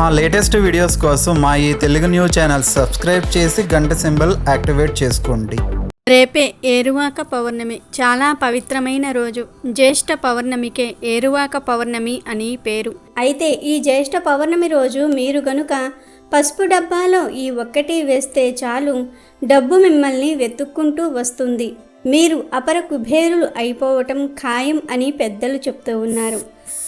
మా latest videos కోసం మా ఈ తెలుగు న్యూస్ ఛానల్ సబ్స్క్రైబ్ చేసి గంట సింబల్ యాక్టివేట్ చేసుకోండి. రేపే ఏరువాక పౌర్ణమి. చాలా పవిత్రమైన రోజు. జ్యేష్ఠ పౌర్ణమికే ఏరువాక పౌర్ణమి అని పేరు. అయితే ఈ జ్యేష్ఠ పౌర్ణమి రోజు మీరు గనుక పసుపు డబ్బాలో ఈ ఒక్కటి వేస్తే చాలు డబ్బు మిమ్మల్ని వెతుక్కుంటూ వస్తుంది. మీరు అపర కుబేరులు అయిపోవటం ఖాయం అని పెద్దలు చెప్తూ ఉన్నారు.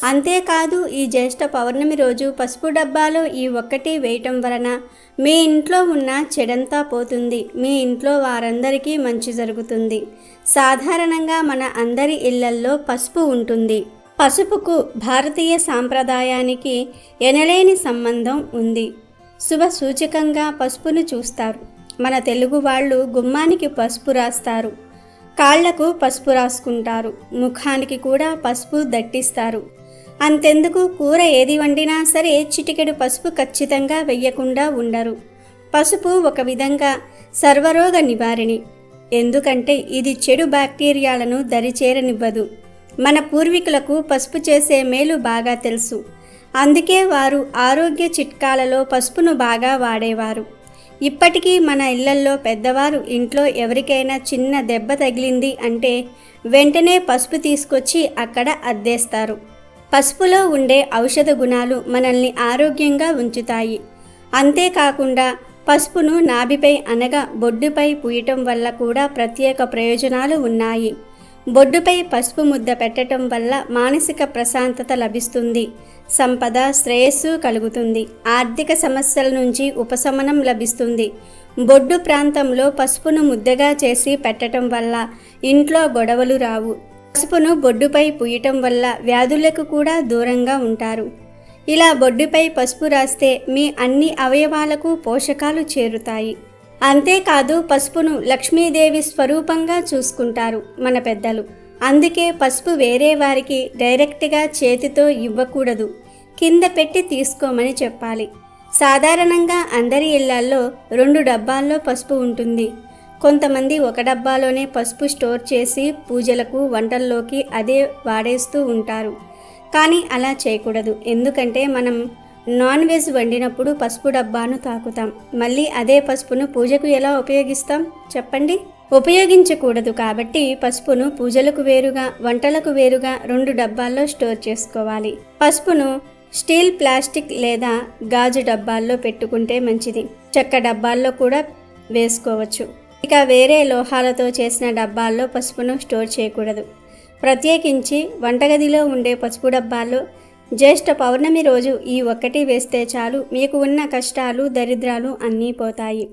అంతేకాదు ఈ జ్యేష్ఠ పౌర్ణమి రోజు పసుపు డబ్బాలో ఈ ఒక్కటి వేయటం వలన మీ ఇంట్లో ఉన్న చెడంతా పోతుంది. మీ ఇంట్లో వారందరికీ మంచి జరుగుతుంది. సాధారణంగా మన అందరి ఇళ్ళల్లో పసుపు ఉంటుంది. పసుపుకు భారతీయ సాంప్రదాయానికి ఎనలేని సంబంధం ఉంది. శుభ సూచకంగా పసుపును చూస్తారు. మన తెలుగు వాళ్ళు గుమ్మానికి పసుపు రాస్తారు. కాళ్ళకు పసుపు రాసుకుంటారు. ముఖానికి కూడా పసుపు దట్టిస్తారు. అంతెందుకు కూర ఏది వండినా సరే చిటికెడు పసుపు ఖచ్చితంగా వెయ్యకుండా ఉండరు. పసుపు ఒక విధంగా సర్వరోగ నివారిణి. ఎందుకంటే ఇది చెడు బ్యాక్టీరియాలను దరిచేరనివ్వదు. మన పూర్వీకులకు పసుపు చేసే మేలు బాగా తెలుసు. అందుకే వారు ఆరోగ్య చిట్కాలలో పసుపును బాగా వాడేవారు. ఇప్పటికీ మన ఇళ్ళల్లో పెద్దవారు ఇంట్లో ఎవరికైనా చిన్న దెబ్బ తగిలింది అంటే వెంటనే పసుపు తీసుకొచ్చి అక్కడ అద్దేస్తారు. పసుపులో ఉండే ఔషధ గుణాలు మనల్ని ఆరోగ్యంగా ఉంచుతాయి. అంతేకాకుండా పసుపును నాభిపై అనగా బొడ్డుపై పూయటం వల్ల కూడా ప్రత్యేక ప్రయోజనాలు ఉన్నాయి. బొడ్డుపై పసుపు ముద్ద పెట్టడం వల్ల మానసిక ప్రశాంతత లభిస్తుంది. సంపద శ్రేయస్సు కలుగుతుంది. ఆర్థిక సమస్యల నుంచి ఉపశమనం లభిస్తుంది. బొడ్డు ప్రాంతంలో పసుపును ముద్దగా చేసి పెట్టడం వల్ల ఇంట్లో గొడవలు రావు. పసుపును బొడ్డుపై పూయటం వల్ల వ్యాధులకు కూడా దూరంగా ఉంటారు. ఇలా బొడ్డుపై పసుపు రాస్తే మీ అన్ని అవయవాలకు పోషకాలు చేరుతాయి. అంతేకాదు పసుపును లక్ష్మీదేవి స్వరూపంగా చూసుకుంటారు మన పెద్దలు. అందుకే పసుపు వేరే వారికి డైరెక్ట్గా చేతితో ఇవ్వకూడదు. కింద పెట్టి తీసుకోమని చెప్పాలి. సాధారణంగా అందరి ఇళ్ళల్లో రెండు డబ్బాల్లో పసుపు ఉంటుంది. కొంతమంది ఒక డబ్బాలోనే పసుపు స్టోర్ చేసి పూజలకు వంటల్లోకి అదే వాడేస్తూ ఉంటారు. కానీ అలా చేయకూడదు. ఎందుకంటే మనం నాన్ వెజ్ వండినప్పుడు పసుపు డబ్బాను తాకుతాం. మళ్ళీ అదే పసుపును పూజకు ఎలా ఉపయోగిస్తాం? చెప్పండి. ఉపయోగించకూడదు కాబట్టి పసుపును పూజలకు వేరుగా వంటలకు వేరుగా రెండు డబ్బాల్లో స్టోర్ చేసుకోవాలి. పసుపును స్టీల్ ప్లాస్టిక్ లేదా గాజు డబ్బాల్లో పెట్టుకుంటే మంచిది. చెక్క డబ్బాల్లో కూడా వేసుకోవచ్చు. ఇక వేరే లోహాలతో చేసిన డబ్బాల్లో పసుపును స్టోర్ చేయకూడదు. ప్రత్యేకించి వంటగదిలో ఉండే పసుపు డబ్బాల్లో జ్యేష్ఠ పౌర్ణమి రోజు ఈ ఒక్కటి వేస్తే చాలు. మీకు ఉన్న కష్టాలు దరిద్రాలు అన్నీ పోతాయి.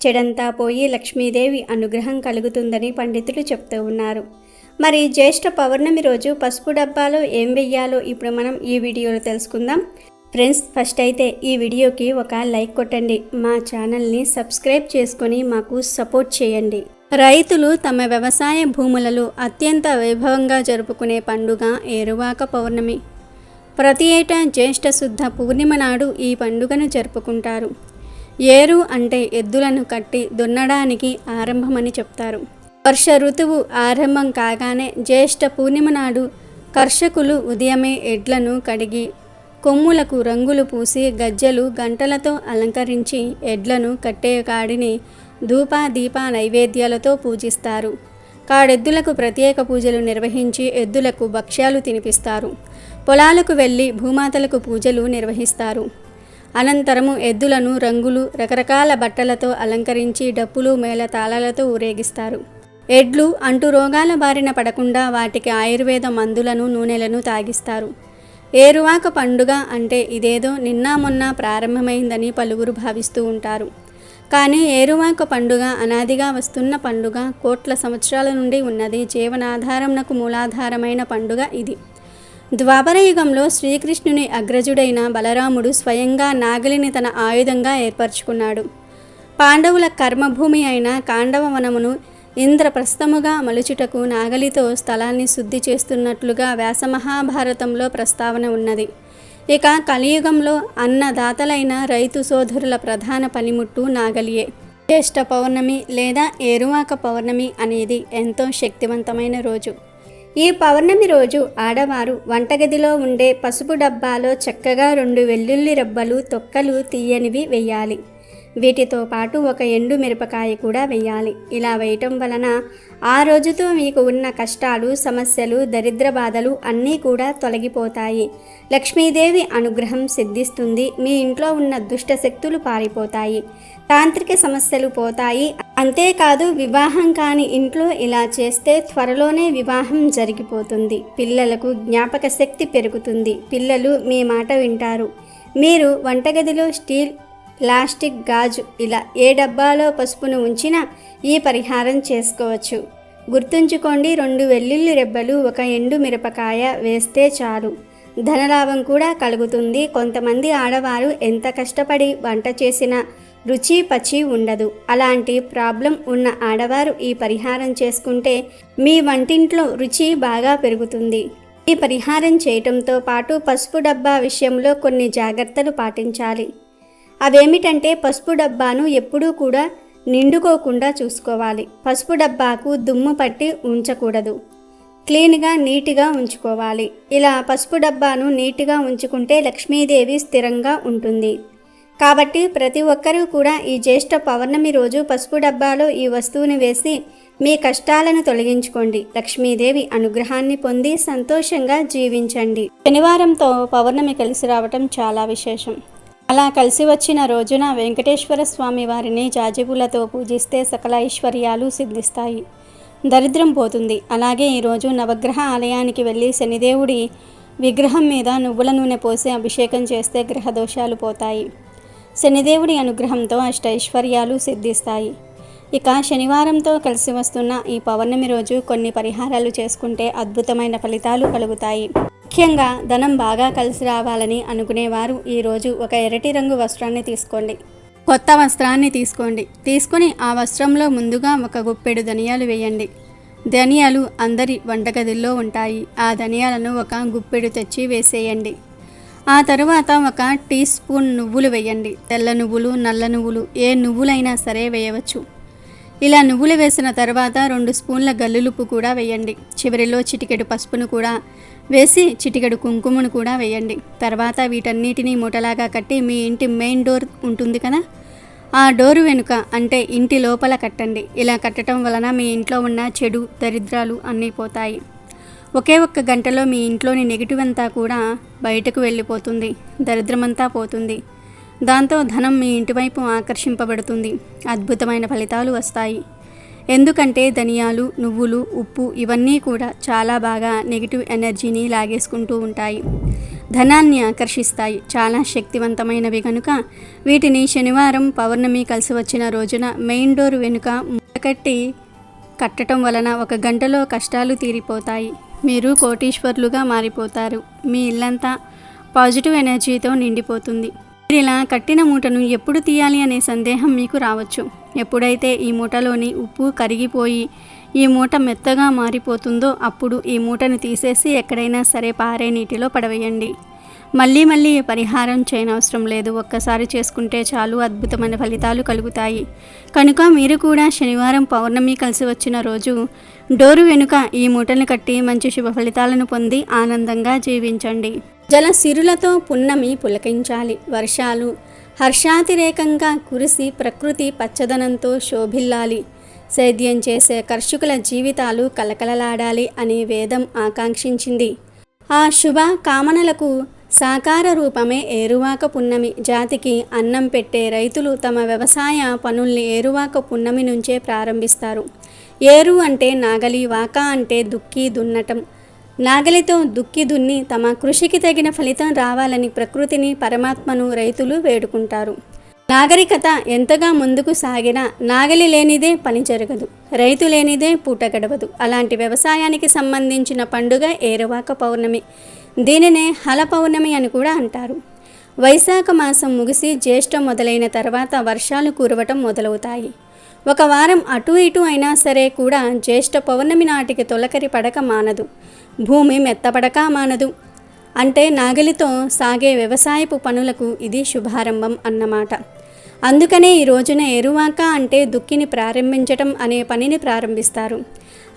చెడంతా పోయి లక్ష్మీదేవి అనుగ్రహం కలుగుతుందని పండితులు చెప్తూ ఉన్నారు. మరి జ్యేష్ఠ పౌర్ణమి రోజు పసుపు డబ్బాలో ఏం వెయ్యాలో ఇప్పుడు మనం ఈ వీడియోలో తెలుసుకుందాం. ఫ్రెండ్స్ ఫస్ట్ అయితే ఈ వీడియోకి ఒక లైక్ కొట్టండి. మా ఛానల్ని సబ్స్క్రైబ్ చేసుకొని మాకు సపోర్ట్ చేయండి. రైతులు తమ వ్యవసాయ భూములలో అత్యంత వైభవంగా జరుపుకునే పండుగ ఏరువాక పౌర్ణమి. ప్రతి ఏటా జ్యేష్ఠ శుద్ధ పూర్ణిమ నాడు ఈ పండుగను జరుపుకుంటారు. ఏరు అంటే ఎద్దులను కట్టి దున్నడానికి ఆరంభమని చెప్తారు. వర్ష ఋతువు ఆరంభం కాగానే జ్యేష్ఠ పూర్ణిమ నాడు కర్షకులు ఉదయమే ఎడ్లను కడిగి కొమ్ములకు రంగులు పూసి గజ్జలు గంటలతో అలంకరించి ఎడ్లను కట్టే కాడిని ధూప దీప నైవేద్యాలతో పూజిస్తారు. కాడెద్దులకు ప్రత్యేక పూజలు నిర్వహించి ఎద్దులకు భక్ష్యాలు తినిపిస్తారు. పొలాలకు వెళ్ళి భూమాతలకు పూజలు నిర్వహిస్తారు. అనంతరము ఎద్దులను రంగులు రకరకాల బట్టలతో అలంకరించి డప్పులు మేళతాళాలతో ఊరేగిస్తారు. ఎడ్లు అంటు రోగాల బారిన పడకుండా వాటికి ఆయుర్వేద మందులను నూనెలను తాగిస్తారు. ఏరువాక పండుగ అంటే ఇదేదో నిన్న మొన్న ప్రారంభమైందని పలువురు భావిస్తూ ఉంటారు. కానీ ఏరువాక పండుగ అనాదిగా వస్తున్న పండుగ కోట్ల సంవత్సరాల నుండి ఉన్నది జీవనాధారంనకు మూలాధారమైన పండుగ ఇది. ద్వాపర యుగంలో శ్రీకృష్ణుని అగ్రజుడైన బలరాముడు స్వయంగా నాగలిని తన ఆయుధంగా ఏర్పరచుకున్నాడు. పాండవుల కర్మభూమి అయిన కాండవ వనమును ఇంద్రప్రస్థముగా మలుచుటకు నాగలితో స్థలాన్ని శుద్ధి చేస్తున్నట్లుగా వ్యాసమహాభారతంలో ప్రస్తావన ఉన్నది. ఇక కలియుగంలో అన్నదాతలైన రైతు సోదరుల ప్రధాన పనిముట్టు నాగలియే. జ్యేష్ఠ పౌర్ణమి లేదా ఏరువాక పౌర్ణమి అనేది ఎంతో శక్తివంతమైన రోజు. ఈ పౌర్ణమి రోజు ఆడవారు వంటగదిలో ఉండే పసుపు డబ్బాలో చక్కగా రెండు వెల్లుల్లి రబ్బలు తొక్కలు తీయనివి వేయాలి వీటితో పాటు ఒక ఎండు మిరపకాయ కూడా వేయాలి ఇలా వేయటం వలన ఆ రోజుతో మీకు ఉన్న కష్టాలు సమస్యలు దరిద్ర బాధలు అన్నీ కూడా తొలగిపోతాయి. లక్ష్మీదేవి అనుగ్రహం సిద్ధిస్తుంది. మీ ఇంట్లో ఉన్న దుష్ట శక్తులు పారిపోతాయి. తాంత్రిక సమస్యలు పోతాయి. అంతేకాదు వివాహం కాని ఇంట్లో ఇలా చేస్తే త్వరలోనే వివాహం జరిగిపోతుంది. పిల్లలకు జ్ఞాపక శక్తి పెరుగుతుంది. పిల్లలు మీ మాట వింటారు. మీరు వంటగదిలో స్టీల్ ప్లాస్టిక్ గాజు ఇలా ఏ డబ్బాలో పసుపును ఉంచినా ఈ పరిహారం చేసుకోవచ్చు. గుర్తుంచుకోండి రెండు వెల్లుల్లి రెబ్బలు ఒక ఎండు మిరపకాయ వేస్తే చాలు. ధనలాభం కూడా కలుగుతుంది. కొంతమంది ఆడవారు ఎంత కష్టపడి వంట చేసినా రుచి పచి ఉండదు. అలాంటి ప్రాబ్లం ఉన్న ఆడవారు ఈ పరిహారం చేసుకుంటే మీ వంటింట్లో రుచి బాగా పెరుగుతుంది. ఈ పరిహారం చేయటంతో పాటు పసుపు డబ్బా విషయంలో కొన్ని జాగ్రత్తలు పాటించాలి. అవేమిటంటే పసుపు డబ్బాను ఎప్పుడూ కూడా నిండుకోకుండా చూసుకోవాలి. పసుపు డబ్బాకు దుమ్ము పట్టి ఉంచకూడదు. క్లీన్గా నీట్గా ఉంచుకోవాలి. ఇలా పసుపు డబ్బాను నీట్గా ఉంచుకుంటే లక్ష్మీదేవి స్థిరంగా ఉంటుంది. కాబట్టి ప్రతి ఒక్కరూ కూడా ఈ జ్యేష్ఠ పౌర్ణమి రోజు పసుపు డబ్బాలో ఈ వస్తువుని వేసి మీ కష్టాలను తొలగించుకోండి. లక్ష్మీదేవి అనుగ్రహాన్ని పొంది సంతోషంగా జీవించండి. శనివారంతో పౌర్ణమి కలిసి రావటం చాలా విశేషం. అలా కలిసి వచ్చిన రోజున వెంకటేశ్వర స్వామి వారిని జాజిపూలతో పూజిస్తే సకల ఐశ్వర్యాలు సిద్ధిస్తాయి. దరిద్రం పోతుంది. అలాగే ఈరోజు నవగ్రహ ఆలయానికి వెళ్ళి శనిదేవుడి విగ్రహం మీద నువ్వుల నూనె పోసి అభిషేకం చేస్తే గ్రహ దోషాలు పోతాయి. శనిదేవుడి అనుగ్రహంతో అష్టైశ్వర్యాలు సిద్ధిస్తాయి. ఇక శనివారంతో కలిసి వస్తున్న ఈ పౌర్ణమి రోజు కొన్ని పరిహారాలు చేసుకుంటే అద్భుతమైన ఫలితాలు కలుగుతాయి. ముఖ్యంగా ధనం బాగా కలిసి రావాలని అనుకునేవారు ఈరోజు ఒక ఎరటి రంగు వస్త్రాన్ని తీసుకోండి. కొత్త వస్త్రాన్ని తీసుకోండి. తీసుకుని ఆ వస్త్రంలో ముందుగా ఒక గుప్పెడు ధనియాలు వేయండి. ధనియాలు అందరి వంటగదిలో ఉంటాయి. ఆ ధనియాలను ఒక గుప్పెడు తెచ్చి వేసేయండి. ఆ తరువాత ఒక టీ స్పూన్ నువ్వులు వేయండి. తెల్ల నువ్వులు నల్ల నువ్వులు ఏ నువ్వులైనా సరే వేయవచ్చు. ఇలా నువ్వులు వేసిన తర్వాత రెండు స్పూన్ల గల్లులుప్పు కూడా వేయండి. చివరిలో చిటికెడు పసుపును కూడా వేసి చిటికెడు కుంకుమను కూడా వేయండి. తర్వాత వీటన్నిటినీ మూటలాగా కట్టి మీ ఇంటి మెయిన్ డోర్ ఉంటుంది కదా? ఆ డోరు వెనుక అంటే ఇంటి లోపల కట్టండి. ఇలా కట్టడం వలన మీ ఇంట్లో ఉన్న చెడు దరిద్రాలు అన్నీ పోతాయి. ఒకే ఒక్క గంటలో మీ ఇంట్లోని నెగిటివ్ అంతా కూడా బయటకు వెళ్ళిపోతుంది. దరిద్రమంతా పోతుంది. దాంతో ధనం మీ ఇంటివైపు ఆకర్షింపబడుతుంది. అద్భుతమైన ఫలితాలు వస్తాయి. ఎందుకంటే ధనియాలు నువ్వులు ఉప్పు ఇవన్నీ కూడా చాలా బాగా నెగిటివ్ ఎనర్జీని లాగేసుకుంటూ ఉంటాయి. ధనాన్ని ఆకర్షిస్తాయి. చాలా శక్తివంతమైనవి కనుక వీటిని శనివారం పౌర్ణమి కలిసి వచ్చిన రోజున మెయిన్ డోర్ వెనుక కట్టి కట్టడం వలన ఒక గంటలో కష్టాలు తీరిపోతాయి. మీరు కోటీశ్వర్లుగా మారిపోతారు. మీ ఇల్లంతా పాజిటివ్ ఎనర్జీతో నిండిపోతుంది. మీరు ఇలా కట్టిన మూటను ఎప్పుడు తీయాలి అనే సందేహం మీకు రావచ్చు. ఎప్పుడైతే ఈ మూటలోని ఉప్పు కరిగిపోయి ఈ మూట మెత్తగా మారిపోతుందో అప్పుడు ఈ మూటను తీసేసి ఎక్కడైనా సరే పారే నీటిలో పడవేయండి. మళ్ళీ మళ్ళీ పరిహారం చేయనవసరం లేదు. ఒక్కసారి చేసుకుంటే చాలు. అద్భుతమైన ఫలితాలు కలుగుతాయి. కనుక మీరు కూడా శనివారం పౌర్ణమి కలిసి వచ్చిన రోజు డోరు వెనుక ఈ మూటను కట్టి మంచి శుభ ఫలితాలను పొంది ఆనందంగా జీవించండి. జల సిరులతో పున్నమి పులకించాలి. వర్షాలు హర్షాతిరేకంగా కురిసి ప్రకృతి పచ్చదనంతో శోభిల్లాలి. సేద్యం చేసే కర్షకుల జీవితాలు కలకలలాడాలి అని వేదం ఆకాంక్షించింది. ఆ శుభ కామనలకు సాకార రూపమే ఏరువాక పున్నమి. జాతికి అన్నం పెట్టే రైతులు తమ వ్యవసాయ పనుల్ని ఏరువాక పున్నమి నుంచే ప్రారంభిస్తారు. ఏరు అంటే నాగలి వాక అంటే దుక్కి దున్నటం. నాగలితో దుక్కి దున్ని తమ కృషికి తగిన ఫలితం రావాలని ప్రకృతిని పరమాత్మను రైతులు వేడుకుంటారు. నాగరికత ఎంతగా ముందుకు సాగినా నాగలి లేనిదే పని జరగదు రైతు లేనిదే పూట గడవదు. అలాంటి వ్యవసాయానికి సంబంధించిన పండుగ ఏరువాక పౌర్ణమి. దీనినే హల పౌర్ణమి అని కూడా అంటారు. వైశాఖ మాసం ముగిసి జ్యేష్ఠ మొదలైన తర్వాత వర్షాలు కురవటం మొదలవుతాయి. ఒక వారం అటు ఇటు అయినా సరే కూడా జ్యేష్ఠ పౌర్ణమి నాటికి తొలకరి పడక మానదు. భూమి మెత్తపడక మానదు. అంటే నాగలితో సాగే వ్యవసాయపు పనులకు ఇది శుభారంభం అన్నమాట. అందుకనే ఈ రోజున ఎరువాక అంటే దుక్కిని ప్రారంభించటం అనే పనిని ప్రారంభిస్తారు.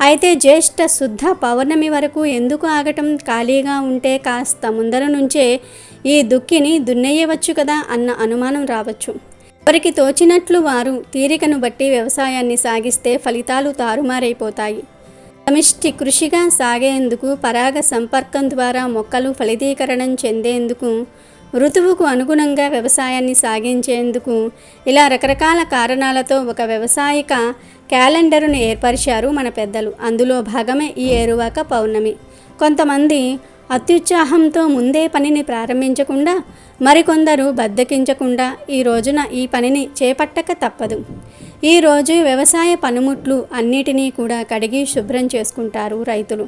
అయితే జ్యేష్ఠ శుద్ధ పౌర్ణమి వరకు ఎందుకు ఆగటం ఖాళీగా ఉంటే కాస్త ముందర నుంచే ఈ దుక్కిని దున్నేయవచ్చు కదా అన్న అనుమానం రావచ్చు. ఎవరికి తోచినట్లు వారు తీరికను బట్టి వ్యవసాయాన్ని సాగిస్తే ఫలితాలు తారుమారైపోతాయి. సమిష్టి కృషిగా సాగేందుకు పరాగ సంపర్కం ద్వారా మొక్కలు ఫలితీకరణం చెందేందుకు ఋతువుకు అనుగుణంగా వ్యవసాయాన్ని సాగించేందుకు ఇలా రకరకాల కారణాలతో ఒక వ్యవసాయక క్యాలెండరును ఏర్పరిచారు మన పెద్దలు. అందులో భాగమే ఈ ఏరువాక పౌర్ణమి. కొంతమంది అత్యుత్సాహంతో ముందే పనిని ప్రారంభించకుండా మరికొందరు బద్దకించకుండా ఈ రోజున ఈ పనిని చేపట్టక తప్పదు. ఈ రోజు వ్యవసాయ పనిముట్లు అన్నిటినీ కూడా కడిగి శుభ్రం చేసుకుంటారు రైతులు.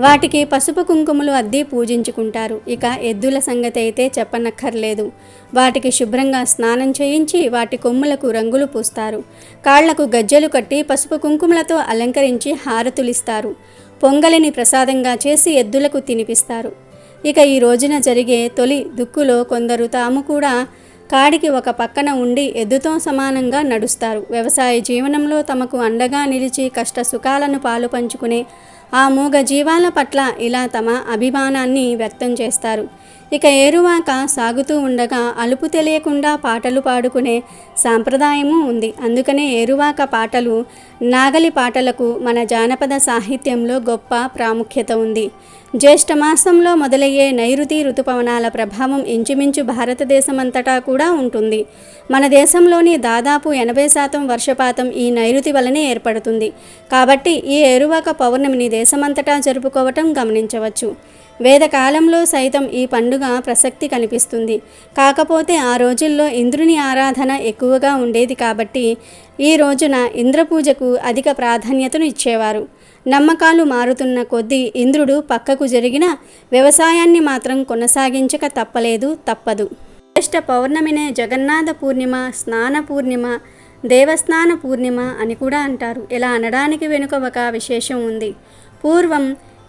వాటికి పసుపు కుంకుమలు అద్ది పూజించుకుంటారు. ఇక ఎద్దుల సంగతి అయితే చెప్పనక్కర్లేదు. వాటికి శుభ్రంగా స్నానం చేయించి వాటి కొమ్ములకు రంగులు పూస్తారు. కాళ్ళకు గజ్జెలు కట్టి పసుపు కుంకుమలతో అలంకరించి హారతులిస్తారు. పొంగలిని ప్రసాదంగా చేసి ఎద్దులకు తినిపిస్తారు. ఇక ఈ రోజున జరిగే తొలి దుక్కులో కొందరు తాము కూడా కాడికి ఒక పక్కన ఉండి ఎద్దుతో సమానంగా నడుస్తారు. వ్యవసాయ జీవనంలో తమకు అండగా నిలిచి కష్ట సుఖాలను పాలు పంచుకునే ఆ మూగ జీవాల పట్ల ఇలా తమ అభిమానాన్ని వ్యక్తం చేస్తారు. ఇక ఏరువాక సాగుతూ ఉండగా అలుపు తెలియకుండా పాటలు పాడుకునే సాంప్రదాయము ఉంది. అందుకనే ఏరువాక పాటలు నాగలి పాటలకు మన జానపద సాహిత్యంలో గొప్ప ప్రాముఖ్యత ఉంది. జ్యేష్ఠ మాసంలో మొదలయ్యే నైరుతి ఋతుపవనాల ప్రభావం ఇంచుమించు భారతదేశమంతటా కూడా ఉంటుంది. మన దేశంలోని దాదాపు ఎనభై శాతం వర్షపాతం ఈ నైరుతి వలనే ఏర్పడుతుంది. కాబట్టి ఈ ఏరువాక పౌర్ణమిని దేశమంతటా జరుపుకోవటం గమనించవచ్చు. వేదకాలంలో సైతం ఈ పండుగ ప్రసక్తి కనిపిస్తుంది. కాకపోతే ఆ రోజుల్లో ఇంద్రుని ఆరాధన ఎక్కువగా ఉండేది కాబట్టి ఈ రోజున ఇంద్రపూజకు అధిక ప్రాధాన్యతను ఇచ్చేవారు. నమ్మకాలు మారుతున్న కొద్దీ ఇంద్రుడు పక్కకు జరిగిన వ్యవసాయాన్ని మాత్రం కొనసాగించక తప్పలేదు తప్పదు. జ్యేష్ఠ పౌర్ణమినే జగన్నాథ పూర్ణిమ స్నాన పూర్ణిమ దేవస్నాన పూర్ణిమ అని కూడా అంటారు. ఇలా అనడానికి వెనుక ఒక విశేషం ఉంది. పూర్వం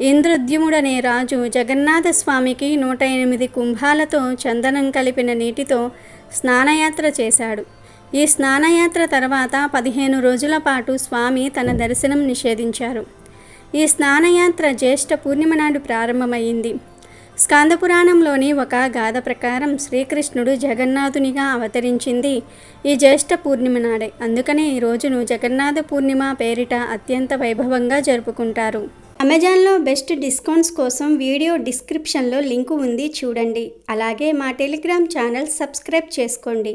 ఇంద్రద్యుముడనే రాజు జగన్నాథస్వామికి నూట ఎనిమిది కుంభాలతో చందనం కలిపిన నీటితో స్నానయాత్ర చేశాడు. ఈ స్నానయాత్ర తర్వాత పదిహేను రోజుల పాటు స్వామి తన దర్శనం నిషేధించారు. ఈ స్నానయాత్ర జ్యేష్ఠ పూర్ణిమ నాడు ప్రారంభమైంది. స్కాందపురాణంలోని ఒక గాథ ప్రకారం శ్రీకృష్ణుడు జగన్నాథునిగా అవతరించింది ఈ జ్యేష్ఠ పూర్ణిమ నాడే. అందుకనే ఈ రోజును జగన్నాథ పూర్ణిమ పేరిట అత్యంత వైభవంగా జరుపుకుంటారు. అమెజాన్లో బెస్ట్ డిస్కౌంట్స్ కోసం వీడియో డిస్క్రిప్షన్లో లింకు ఉంది చూడండి. అలాగే మా టెలిగ్రామ్ ఛానల్ సబ్స్క్రైబ్ చేసుకోండి.